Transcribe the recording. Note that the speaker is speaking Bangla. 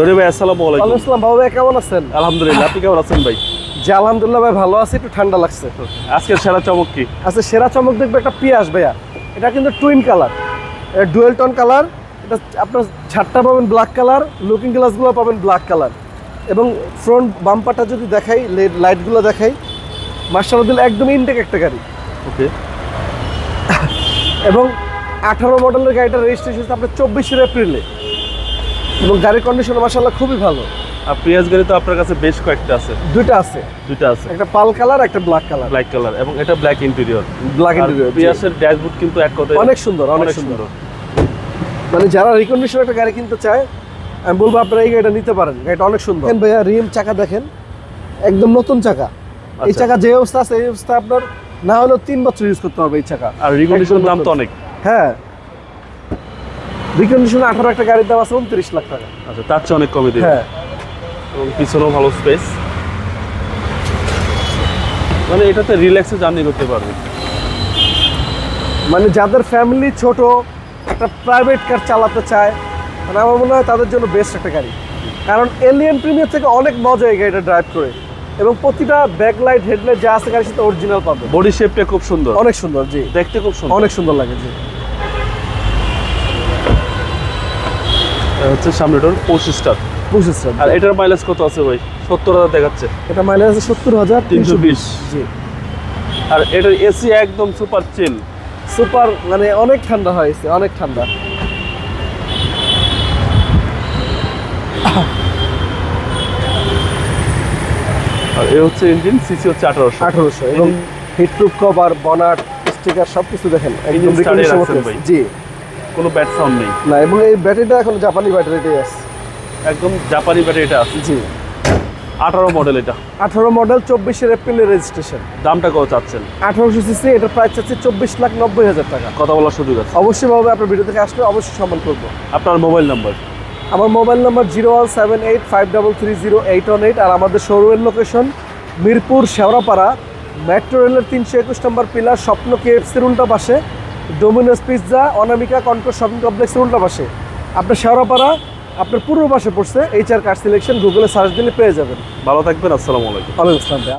ধরে ভাই আসসালামু আলাইকুম। আসসালাম। বাবু ভাই কেমন আছেন? আলহামদুলিল্লাহ আপনি কেমন আছেন ভাই? জি আলহামদুলিল্লাহ ভাই ভালো আছি। একটু ঠান্ডা লাগছে। আজকের সেরা চমক কি? আচ্ছা সেরা চমক দেখবে একটা পিয়াস ভাইয়া। এটা কিন্তু টুইন কালার এটা ডুয়েল টোন কালার এটা আপনার ছাদটা পাবেন ব্ল্যাক কালার লুকিং গ্লাসগুলো পাবেন ব্ল্যাক কালার এবং ফ্রন্ট বাম্পারটা যদি দেখাই লাইটগুলো দেখাই মার্শাল একদম ইনটেক একটা গাড়ি। ওকে। এবং আঠারো মডেলের গাড়িটা রেজিস্ট্রেশন আপনার চব্বিশের এপ্রিলে। এবং গাড়ির কন্ডিশন মার্শাল্লাহ খুবই ভালো। আর পিয়াজ গাড়ি তো আপনার কাছে বেশ কয়েকটা আছে। দুইটা আছে। দুইটা আছে। একটা পাল কালার একটা ব্ল্যাক কালার। ব্ল্যাক কালার এবং এটা ব্ল্যাক ইন্টেরিয়র ব্ল্যাক ইন্টেরিয়র পিয়াসের ড্যাশবোর্ড কিন্তু এক কথায় অনেক সুন্দর অনেক সুন্দর। মানে যারা রিকন্ডিশন একটা গাড়ি কিনতে চায় আমি বলব আপনারা এই গাড়িটা নিতে পারেন। গাড়িটা অনেক সুন্দর। ভাইয়া রিম চাকা দেখেন একদম নতুন চাকা। এই আচ্ছা। চাকা যে অবস্থা আছে এই অবস্থা আপনার না হলেও তিন বছর ইউজ করতে হবে এই চাকা। আর রিকন্ডিশনের দাম তো অনেক। হ্যাঁ। রিকন্ডিশন আঠারো একটা গাড়ির দাম আছে উনত্রিশ লাখ টাকা। আচ্ছা তার চেয়ে অনেক কমে দেবে। হ্যাঁ। এবং পিছনেও ভালো স্পেস মানে এটাতে রিল্যাক্সে জার্নি করতে পারবে। মানে যাদের ফ্যামিলি ছোট একটা প্রাইভেট কার চালাতে চায় মানে আমার মনে হয় তাদের জন্য বেস্ট একটা গাড়ি। কারণ এলিয়ান প্রিমিয়ার থেকে অনেক মজা এই গাড়িটা ড্রাইভ করে। এবং প্রতিটা ব্যাকলাইট হেডলাইট যা আছে গাড়ির সাথে অরিজিনাল পাবে। বডি শেপটা খুব সুন্দর। অনেক সুন্দর জি। দেখতে খুব সুন্দর। অনেক সুন্দর লাগে জি। হচ্ছে সামনে ডোর পঁচিশটা। বুঝেছি আর এটার মাইলেজ কত আছে ভাই? সত্তর হাজার দেখাচ্ছে। এটা মাইলেজ আছে সত্তর হাজার তিনশো বিশ। জি। আর এটার এসি একদম সুপার চিল সুপার মানে অনেক ঠান্ডা হয়েছে অনেক ঠান্ডা। আর এ হচ্ছে ইঞ্জিন সিসি হচ্ছে আঠারোশো। আঠারোশো। এবং হিটপ্রুফ কভার বনাট স্টিকার সব কিছু দেখেন। একদম। জি। কোনো ব্যাট সাউন্ড নেই। না এবং এই ব্যাটারিটা এখন জাপানি ব্যাটারিটাই আছে। একদম জাপানি ব্যাটারি এটা আছে। জি। আঠারো মডেল এটা। আঠারো মডেল চব্বিশের এপ্রিলের রেজিস্ট্রেশন দামটা কত চাচ্ছেন? আঠারোশো সিসি এটার প্রাইস চাচ্ছে চব্বিশ লাখ নব্বই হাজার টাকা। কথা বলার সুযোগ আছে। অবশ্যই ভাবে আপনার ভিডিও থেকে আসলে অবশ্যই সম্মান করব। আপনার মোবাইল নাম্বার আমার mobile number zero one seven eight five double three zero eight one eight আর আমাদের শোরুমের লোকেশন মিরপুর শেওড়াপাড়া মেট্রো রেলের তিনশো একুশ নম্বর পিলার স্বপ্ন কেএফসির উল্টা পাশে। Domino's pizza Anamika Concord shopping কমপ্লেক্সের উল্টা পাশে আপনার শেওড়াপাড়া আপনার পূর্ব পাশে পড়ছে এইচআর কার্ড সিলেকশন গুগলে সার্চ দিলে পেয়ে যাবেন। ভালো থাকবেন আসসালামু আলাইকুম। ওয়ালাইকুম আসসালাম।